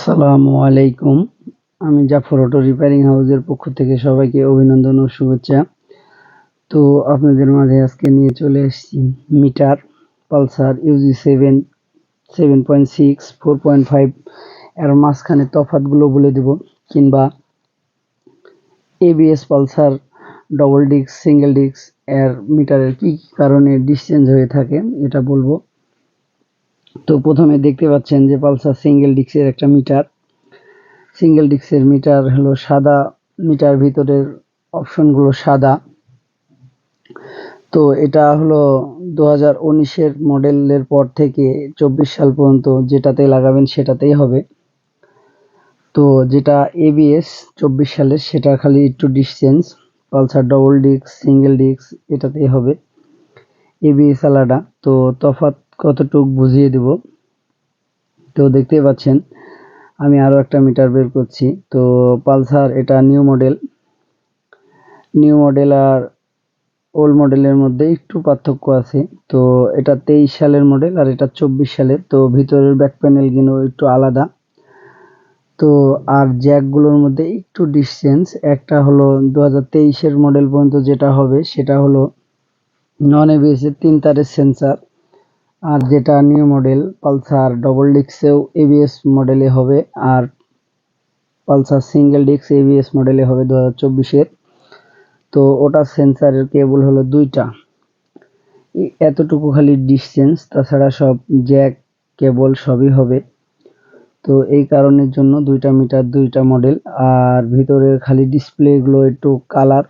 আসসালামু আলাইকুম। আমি জাফর অটো রিপেয়ারিং হাউসের পক্ষ থেকে সবাইকে অভিনন্দন ও শুভেচ্ছা। তো আপনাদের মাঝে আজকে নিয়ে চলে এসেছি meter, Pulsar, UG seven seven point six, four point five. এর মাঝখানে তফাতগুলো বলে দেব, কিংবা ABS Pulsar double disc single disc এর মিটারের কী কী কারণে ডিসচেঞ্জ হয়ে থাকে, এটা বলব। তো প্রথমে দেখতে পাচ্ছেন যে পালসার সিঙ্গেল ডিক্সের একটা মিটার। সিঙ্গেল ডিক্সের মিটার হলো সাদা, মিটার ভিতরের অপশনগুলো সাদা। তো এটা হলো দু হাজার উনিশের মডেলের পর থেকে চব্বিশ সাল পর্যন্ত যেটাতে লাগাবেন সেটাতেই হবে। তো যেটা এবিএস চব্বিশ সালের সেটা খালি একটু ডিসচেঞ্জ Pulsar double disc single disc এটাতেই হবে। এবিএস আলাদা। তো তফাৎ কতটুক বুঝিয়ে দেব। তো দেখতেই পাচ্ছেন, আমি আরও একটা মিটার বের করছি। তো পালসার এটা নিউ মডেল। নিউ মডেল আর ওল্ড মডেলের মধ্যে একটু পার্থক্য আছে। তো এটা তেইশ সালের মডেল আর এটা চব্বিশ সালের। তো ভিতরের ব্যাক প্যানেল প্যানেলগুলো একটু আলাদা। তো আর জ্যাকগুলোর মধ্যে একটু ডিসটেন্স একটা হলো দু হাজার তেইশের মডেল পর্যন্ত যেটা হবে, সেটা হলো নন এবিএসের তিন তারের সেন্সার আর যেটা নিউ মডেল পালসার ডবল ডিক্সেও এবিএস মডেলে হবে, আর পালসার সিঙ্গেল ডিক্স এবিএস মডেলে হবে দু হাজার চব্বিশের। তো ওটা সেন্সারের কেবল হলো দুইটা। এতটুকু খালি ডিসটেন্স তাছাড়া সব জ্যাক কেবল সবই হবে। তো এই কারণের জন্য দুইটা মিটার দুইটা মডেল আর ভিতরের খালি ডিসপ্লেগুলো একটু কালার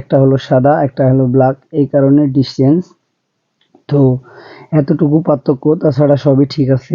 একটা হলো সাদা, একটা হলো ব্ল্যাক এই কারণে ডিসটেন্স তো এতটুকু পার্থক্য তাছাড়া সবই ঠিক আছে।